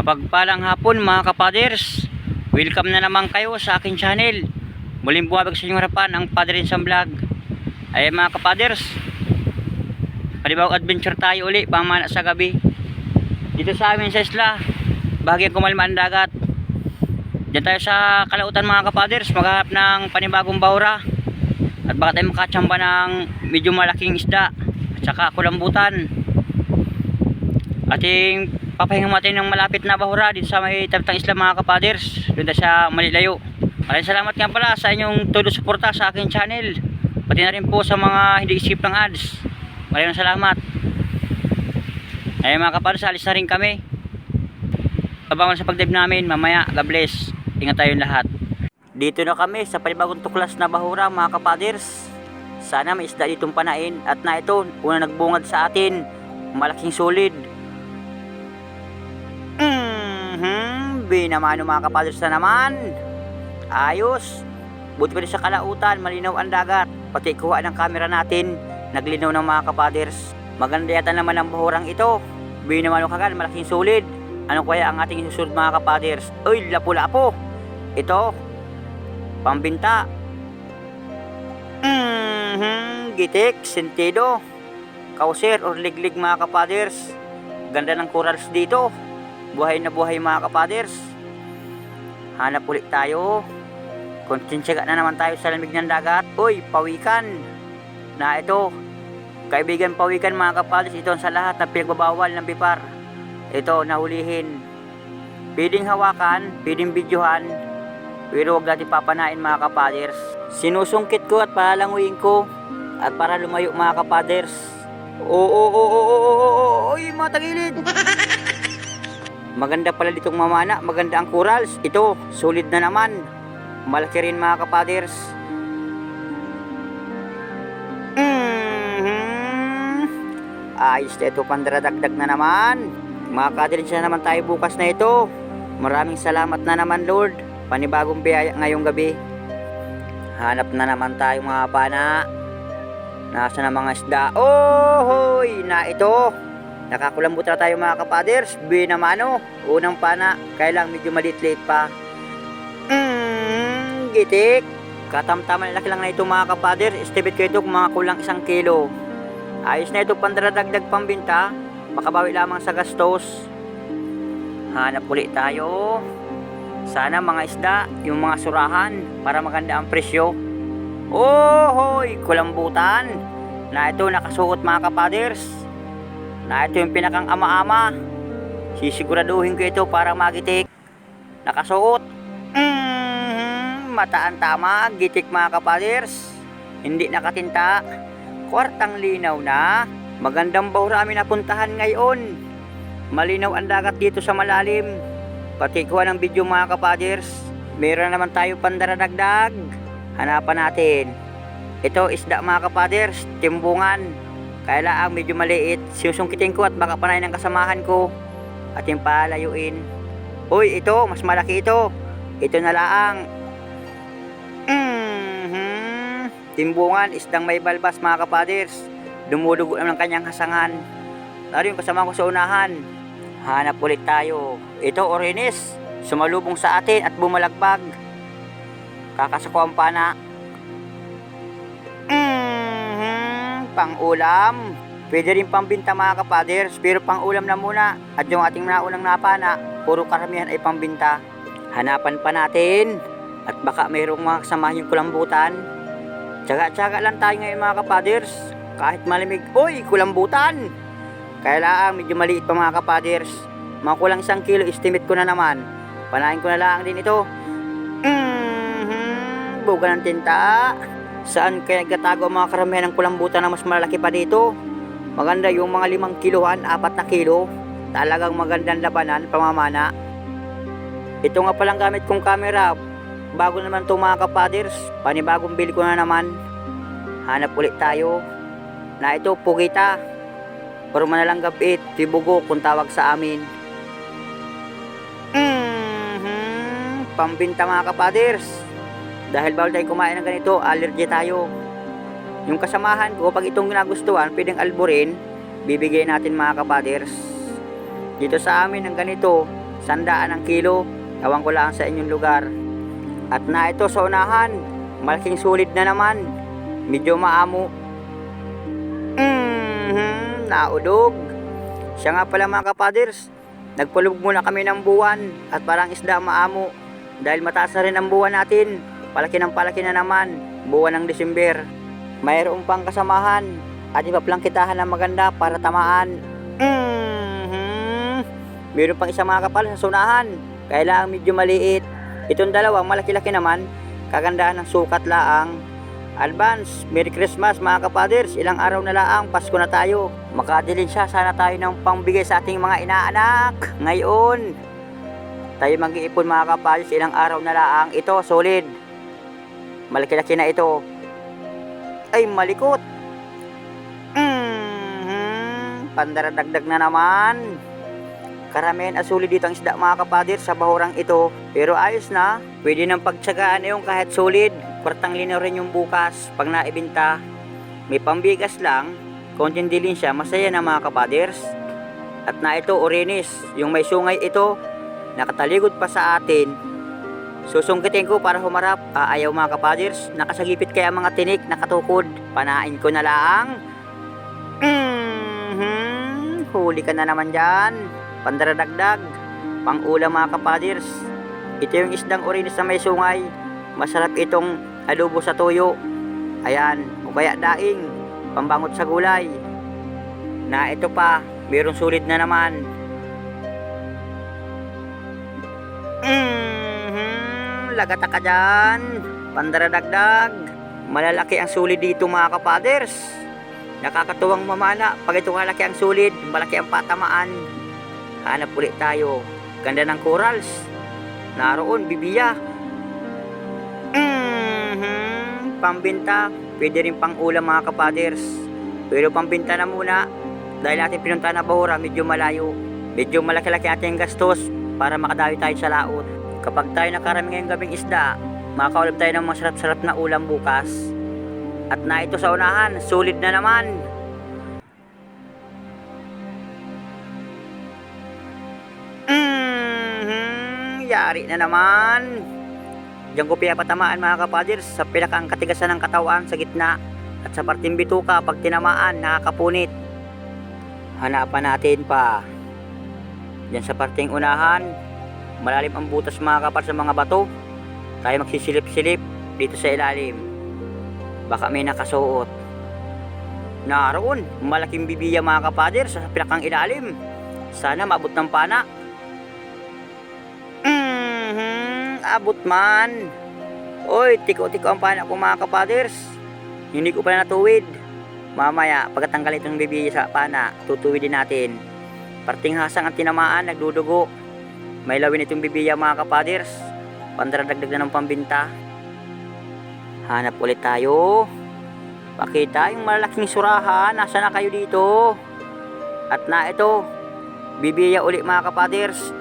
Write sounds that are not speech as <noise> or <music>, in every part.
Mapagpalang hapon mga kapaders. Welcome na naman kayo sa akin channel. Muling bumabag sa inyong harapan ang Padre sa Vlog. Ay mga kapaders. Panibawag adventure tayo uli pamana sa gabi. Dito sa amin sa isla. Bahagyang kumalma ang dagat. Diyan tayo sa kalautan mga kapaders. Maghanap ng panibagong bahura. At baka tayo makachamba ng medyo malaking isda. At saka kulambutan. Ating papahinga natin ng malapit na bahura dito sa may tabtang isla mga kapaders. Doon sa Malilayo. Maraming salamat nga pala sa inyong todo suporta sa aking channel. Pati na rin po sa mga hindi isip ng ads. Maraming salamat. Ay mga kapaders, alis na rin kami. Abangan sa pagdive namin mamaya. God bless. Ingat tayong lahat. Dito na kami sa panibagong tuklas na bahura mga kapaders. Sana may isda ditong panain at na ito, una nagbungad sa atin. Malaking solid. Mhm, binamano mga kapaders na naman. Ayos. Buti pa sa kalautan, malinaw ang dagat. Pati kuha ng camera natin, naglinaw ng mga kapaders. Maganda yata naman ang bahurang ito. Binamano kagan, malaking solid. Ano kaya ang ating susunod mga kapaders? Uy, lapo-lapo. Ito, pambinta. Mhm, gitik, sentido. Kauser or liglig mga kapaders. Ganda ng corals dito. Buhay na buhay mga kapaders. Hanap ulit tayo. Kontinsiga na naman tayo sa lamig ng dagat. Uy, pawikan. Na ito. Kaibigan pawikan mga kapaders. Ito sa lahat na pinagbabawal ng bipar. Ito, nahulihin. Pwedeng hawakan, pwedeng videohan. Pero huwag natin papanain mga kapaders. Sinusungkit ko at palalanguin ko. At para lumayo mga kapaders. Oo, oo, oo, oo, oo, oo, oo, Uy, mga tagilid. Maganda pala ditong mamana, maganda ang corals. Ito, solid na naman. Malaki rin mga kapaders. Mhm. Ayos na ito, pandaradagdag na naman. Makakadirin na naman tayo bukas na ito. Maraming salamat na naman Lord. Panibagong biyaya ngayong gabi. Hanap na naman tayo mga pana. Nasa na mga isda? Oh, hoy, na ito. Nakakulambot na tayo mga kapaders. Binamano. Unang pana. Kaya lang medyo maliit-liit pa. Mmm, gitik. Katamtaman laki lang na ito mga kapaders. Estimate ko ito kung mga kulang isang kilo. Ayos na ito pandaradagdag pambinta. Makabawi lamang sa gastos. Hanap ulit tayo. Sana mga isda, yung mga surahan para maganda ang presyo. Oh, hoy, kulambutan. Na ito nakasuot mga kapaders. Na ito yung pinakang ama-ama. Sisiguraduhin ko ito para magitik. Nakasuot. Mm, mataan tama, gitik mga kapaders. Hindi nakatinta. Kwartang linaw na. Magandang bahura kami napuntahan ngayon. Malinaw ang dagat dito sa malalim. Pati kuha ng video mga kapaders. Meron na naman tayo pandaradagdag. Hanapan natin. Ito isda mga kapaders, timbungan. Kaya ang medyo maliit. Sinusungkitin ko at baka panayin ng kasamahan ko. At yung palayuin. Uy, ito, mas malaki ito. Ito na laang. Mhm. Timbungan, isdang may balbas mga kapaders. Dumudugo naman ng kanyang hasangan. Naroon yung kasama ko sa unahan. Hanap ulit tayo. Ito, orinis. Sumalubong sa atin at bumalagbag. Kakasako ang pana. Pang-ulam. Pwede rin pambinta mga kapaders, pero pang-ulam na muna. At yung ating naunang napana, puro karamihan ay pambinta. Hanapan pa natin. At baka mayroong mga kasamahan yung kulambutan. Tsaga-tsaga lang tayo ngayon mga kapaders. Kahit malamig, Uy, kulambutan! Kaya lang, medyo maliit pa mga kapaders. Mga kulang isang kilo, estimate ko na naman. Panahin ko na lang din ito. Mhm, buga ng tinta. Saan kaya nagtatago mga karamihan ng kulambutan na mas malaki pa dito? Maganda yung mga limang kilohan, apat na kilo. Talagang magandang labanan, pamamana. Ito nga palang gamit kong camera. Bago naman itong mga kapaders. Panibagong bili ko na naman. Hanap ulit tayo. Na ito, pugita. Forma na lang gabit, tibugo kung tawag sa amin. Mhm, pambinta mga kapaders. Dahil bawal tayo kumain ng ganito, allergy tayo. Yung kasamahan ko, pag itong ginagustuhan, pwedeng alburin, bibigay natin mga kapaders. Dito sa amin ng ganito, sandaan ang kilo. Ewan ko lang sa inyong lugar. At na ito sa unahan, malaking sulit na naman. Medyo maamo. Mhm, naudog. Siya nga pala mga kapaders, nagpalubog muna kami ng buwan at parang isda maamo. Dahil mataas na rin ang buwan natin, palaki ng palaki na naman, buwan ng Desember. Mayroon pang kasamahan at iba palang kitahan na maganda para tamaan. Mhm. Meron pang isa mga kapal sa sunahan, kailangan medyo maliit. Itong dalawang malaki-laki naman, kagandahan ng sukat laang. Advance, Merry Christmas mga kapaders, ilang araw na laang, Pasko na tayo. Makadilin siya, sana tayo ng pangbigay sa ating mga inaanak. Ngayon, tayo mag-iipon mga kapaders, ilang araw na laang. Ito, solid. Malaki-laki na ito. Ay, malikot. Mhm, pandaradagdag na naman. Karamihan asuli dito ang isda mga kapadir sa bahurang ito. Pero ayos na. Pwede nang pagtsagaan yung kahit solid. Kwartang linaw rin yung bukas pag naibinta. May pambigas lang. Konting dilin siya. Masaya na mga kapaders. At na ito orinis. Yung may sungay ito. Nakataligod pa sa atin. Susungkitin ko para humarap. Ah, ayaw mga kapaders. Nakasagipit kaya mga tinik nakatukod. Panain ko na lang. Mhm. Huli ka na naman dyan pandaradagdag, pang ulam mga kapaders. Ito yung isdang orinis na may sungay. Masarap itong adobo sa tuyo. Ayan, o kaya daing, pambangot sa gulay. Na ito pa, mayroong sulit na naman. Mhm, lagata ka dyan. Pandaradagdag. Malalaki ang sulit dito mga kapaders. Nakakatuwang mamana pag ito kalaki ang sulit, malaki ang patamaan. Hanap ulit tayo. Ganda ng corals. Naroon, bibiya. Mhm. Pambinta. Pwede rin pang ulam mga kapaders. Pero pambinta na muna. Dahil natin pinunta na Bahura, medyo malayo. Medyo malaki-laki ating gastos para makadawi tayo sa laot. Kapag tayo nakarami ngayong gabing isda, makakaulam tayo ng masarap-sarap na ulam bukas. At na ito sa unahan, sulit na naman. Mhm, yari na naman. Diyan ko pinapatamaan mga kapaders sa pinakang katigasan ng katawan sa gitna at sa parting bituka pag tinamaan nakakapunit. Hanapan natin pa. Diyan sa parting unahan, malalim ang butas mga kapal sa mga bato. Tayo magsisilip-silip dito sa ilalim. Baka may nakasuot. Naroon, malaking bibiya mga kapader sa pinakang ilalim. Sana maabot ng pana. Mhm, abot man. Oy, tiko-tiko ang pana ko mga kapaders. Hindi ko pa natuwid. Mamaya, pagkatanggal itong bibiya sa pana, tutuwidin natin. Parting hasang ang tinamaan, nagdudugo. May lawin itong bibiya mga kapaders. Pandaradagdag na ng pambinta. Hanap ulit tayo. Pakita yung malaking surahan. Nasa na kayo dito? At na ito, bibiya ulit mga kapaders.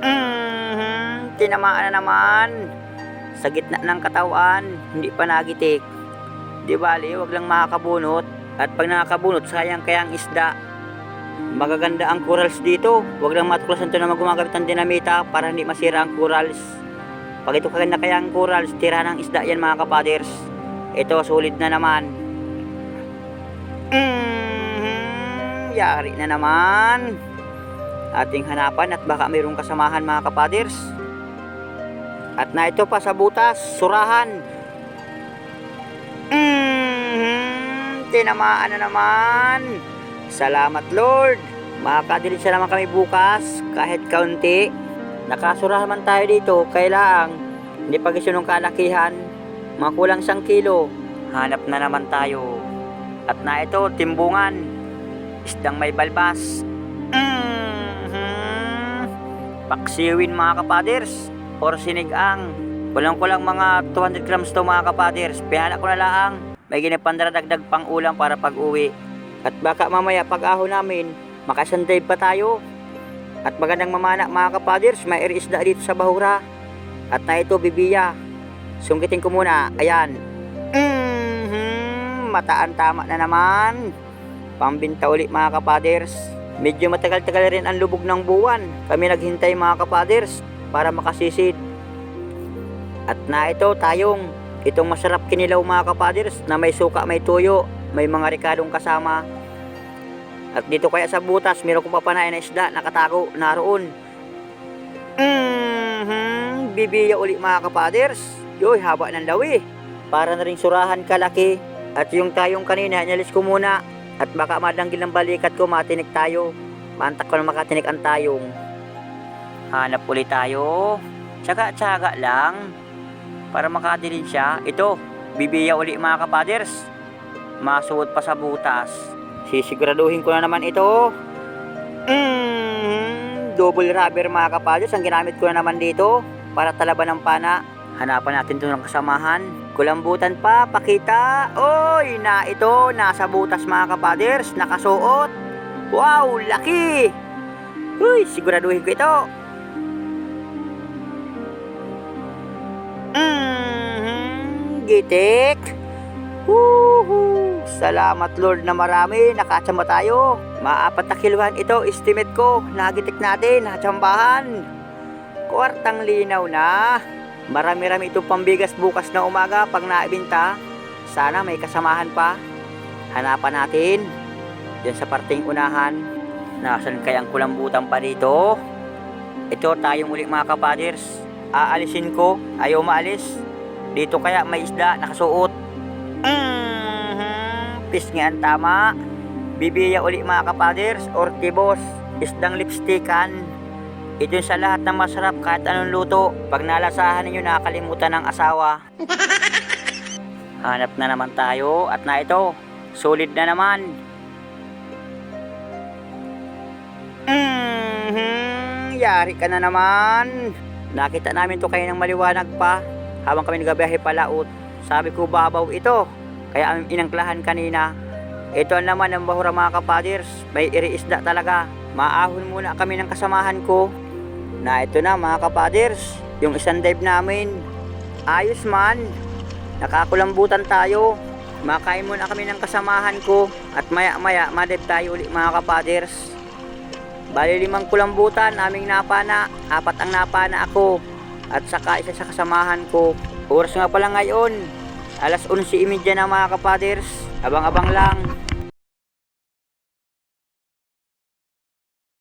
Mhm, tinamaan na naman. Sa gitna ng katawan, hindi pa nagitik. Di bali, wag lang makakabunot. At pag nakakabunot, sayang kaya ang isda. Magaganda ang corals dito. Wag lang matuklasan to na gumagamit ng dinamita para hindi masira ang corals. Pag ito kaganda kaya ang corals, tira ng isda yan mga kapaders. Ito, sulit na naman. Mhm, yari na naman. Ating hanapan at baka mayroong kasamahan mga kapaders. At na ito pa sa butas, surahan. Mhm, tinamaan na naman. Salamat Lord. Makakadilig siya naman kami bukas kahit kaunti. Nakasurahan man tayo dito, kailangan hindi pag ng kalakihan, mga kulang isang kilo. Hanap na naman tayo. At na ito, timbungan. Isdang may balbas. Mhm. Paksiwin mga kapaders. Or sinigang. Kulang-kulang mga 200 grams to mga kapaders. Pihana ko na lang. May ginapandaradagdag pang ulam para pag uwi. At baka mamaya pag aho namin, makasanday pa tayo. At magandang mamana mga kapaders, may isda dito sa Bahura. At na ito, bibiya. Sungkitin ko muna. Ayan. Mhm, mataan tama na naman. Pambinta ulit mga kapaders. Medyo matagal-tagal rin ang lubog ng buwan. Kami naghintay mga kapaders para makasisid. At na ito tayong itong masarap kinilaw mga kapaders na may suka, may tuyo, may mga rikadong kasama. At dito kaya sa butas, meron kong papanayan na isda nakatago naroon. Mhm, bibiya uli mga kapaders. Yoy, haba ng lawi. Para na rin surahan kalaki. At yung tayong kanina, inalis ko muna. At baka madanggil ng balikat ko, matinik tayo. Mantak ko na makatinik ang tayong. Hanap ulit tayo. Tsaga-tsaga lang. Para makadilin siya. Ito, bibiya uli mga kapaders. Masuot pa sa butas. Sisiguraduhin ko na naman ito. Mm, double rubber mga kapaders ang ginamit ko na naman dito para talaban ng pana. Hanapan natin ito ng kasamahan. Kulambutan pa, pakita. Oy, na ito, nasa butas mga kapaders, nakasuot. Wow, laki! Uy, siguraduhin ko ito. Mm, gitik. Woohoo! Salamat Lord na marami, nakatsamba tayo. Maapat na kiluhan ito, estimate ko. Nagitik natin, nakatsambahan. Kwartang linaw na. Marami-rami itong pambigas bukas na umaga pag naibinta. Sana may kasamahan pa. Hanapan natin. Diyan sa parting unahan. Nasaan kayang kulambutan pa dito? Ito tayong uli mga kapaders. Aalisin ko. Ayaw maalis. Dito kaya may isda nakasuot. Mm-hmm. Pisngi ang tama. Bibiya uli mga kapaders. Ortibos. Isdang lipstickan. Ito sa lahat ng masarap kahit anong luto. Pag nalasahan ninyo nakakalimutan ng asawa. <laughs> Hanap na naman tayo at na ito. Solid na naman. Mhm, yari ka na naman. Nakita namin to kayo ng maliwanag pa habang kami nagabiyahe palaot. Sabi ko babaw ito. Kaya aming inangklahan kanina. Ito ang bahura mga kapaders. May iriisda talaga. Maahon muna kami ng kasamahan ko. Na ito na mga kapaders. Yung isang dive namin. Ayos man. Nakakulambutan tayo. Makain muna kami ng kasamahan ko. At maya maya madive tayo ulit mga kapaders. Bali limang kulambutan aming napana. Apat ang napana ako. At saka isa sa kasamahan ko. Oras nga pala ngayon. Alas 11.30 na mga kapaders. Abang-abang lang.